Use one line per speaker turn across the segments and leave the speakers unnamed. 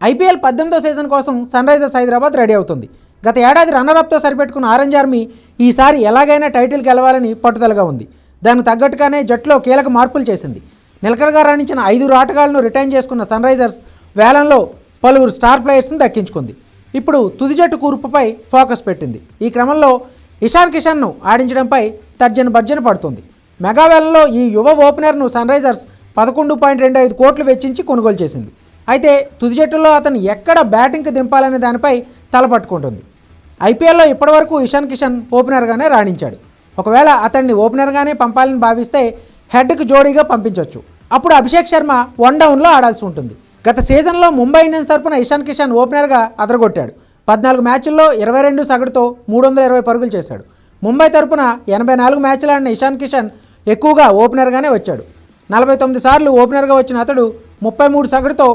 IPL పద్దెనిమిదో season కోసం sun Risers Hyderabad ready అవుతుంది. గత ఏడాది రన్నరప్తో సరిపెట్టుకున్న ఆరెంజ్ ఆర్మీ ఈసారి ఎలాగైనా టైటిల్ గెలవాలని పట్టుదలగా ఉంది. దానికి తగ్గట్టుగానే జట్టులో కీలక మార్పులు చేసింది. నిలకడగా రాణించిన ఐదుగురు ఆటగాళ్ళను రిటైన్ చేసుకున్న సన్ రైజర్స్ వేలంలో పలువురు స్టార్ ప్లేయర్స్ని దక్కించుకుంది. ఇప్పుడు తుది జట్టు కూర్పుపై ఫోకస్ పెట్టింది. ఈ క్రమంలో ఇషాన్ కిషన్ను ఆడించడంపై తర్జన భర్జన పడుతుంది. మెగావేలలో ఈ యువ ఓపెనర్ను సన్ రైజర్స్ పదకొండు పాయింట్ రెండు ఐదు కోట్లు వెచ్చించి కొనుగోలు చేసింది. అయితే తుది జట్టులో అతను ఎక్కడ బ్యాటింగ్కి దింపాలనే దానిపై తలపట్టుకుంటుంది ఐపీఎల్లో ఇప్పటివరకు ఇషాన్ కిషన్ ఓపెనర్గానే రాణించాడు. ఒకవేళ అతన్ని ఓపెనర్గానే పంపాలని భావిస్తే హెడ్కి జోడీగా పంపించవచ్చు అప్పుడు అభిషేక్ శర్మ వన్ డౌన్లో ఆడాల్సి ఉంటుంది. గత సీజన్లో ముంబై ఇండియన్స్ తరపున ఇషాన్ కిషన్ ఓపెనర్గా అదరగొట్టాడు. పద్నాలుగు మ్యాచ్ల్లో ఇరవై రెండు సగటుతో మూడు వందల ఇరవై పరుగులు చేశాడు. ముంబై తరపున ఎనభై నాలుగు మ్యాచ్లు ఆడిన ఇషాన్ కిషన్ ఎక్కువగా ఓపెనర్గానే వచ్చాడు. నలభై తొమ్మిది సార్లు ఓపెనర్గా వచ్చిన అతడు ముప్పై మూడు సగటుతో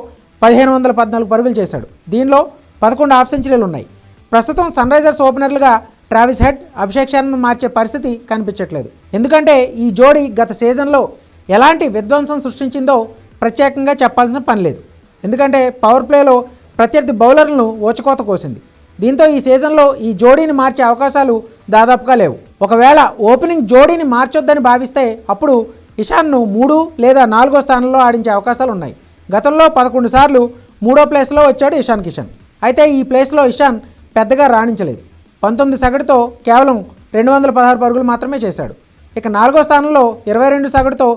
పదిహేను వందల పద్నాలుగు పరుగులు చేశాడు. దీనిలో పదకొండు హాఫ్ సెంచరీలు ఉన్నాయి. ప్రస్తుతం సన్ రైజర్స్ ఓపెనర్లుగా ట్రావిస్ హెడ్ అభిషేక్ శర్మను మార్చే పరిస్థితి కనిపించట్లేదు. ఎందుకంటే ఈ జోడీ గత సీజన్లో ఎలాంటి విధ్వంసం సృష్టించిందో ప్రత్యేకంగా చెప్పాల్సిన పని లేదు. ఎందుకంటే పవర్ ప్లేలో ప్రత్యర్థి బౌలర్లను ఓచకోత కోసింది. దీంతో ఈ సీజన్లో ఈ జోడీని మార్చే అవకాశాలు దాదాపుగా లేవు. ఒకవేళ ఓపెనింగ్ జోడీని మార్చొద్దని భావిస్తే అప్పుడు ఇషాన్ను మూడు లేదా నాలుగో స్థానంలో ఆడించే అవకాశాలు ఉన్నాయి. గతంలో పదకొండు సార్లు మూడో ప్లేస్లో వచ్చాడు ఇషాన్ కిషన్. అయితే ఈ ప్లేస్లో ఇషాన్ పెద్దగా రాణించలేదు. పంతొమ్మిది సగటుతో కేవలం రెండు వందల పదహారు పరుగులు మాత్రమే చేశాడు. ఇక నాలుగో స్థానంలో ఇరవై రెండు సగటుతో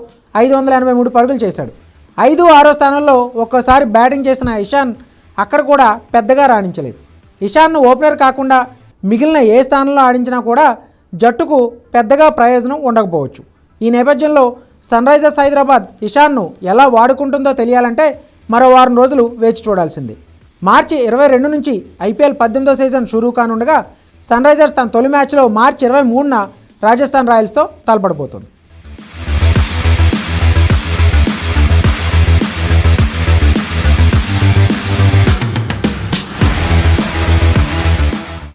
ఐదు వందల ఎనభై మూడు పరుగులు చేశాడు. ఐదు ఆరో స్థానంలో ఒక్కోసారి బ్యాటింగ్ చేసిన ఇషాన్ అక్కడ కూడా పెద్దగా రాణించలేదు. ఇషాన్ను ఓపెనర్ కాకుండా మిగిలిన ఏ స్థానంలో ఆడించినా కూడా జట్టుకు పెద్దగా ప్రయోజనం ఉండకపోవచ్చు. ఈ నేపథ్యంలో సన్ రైజర్స్ హైదరాబాద్ ఇషాన్ను ఎలా వాడుకుంటుందో తెలియాలంటే మరో వారం రోజులు వేచి చూడాల్సింది. మార్చి ఇరవై రెండు నుంచి ఐపీఎల్ పద్దెనిమిదో సీజన్ షురూ కానుండగా సన్ రైజర్స్ తన తొలి మ్యాచ్లో మార్చి ఇరవై మూడున రాజస్థాన్ రాయల్స్తో తలపడబోతుంది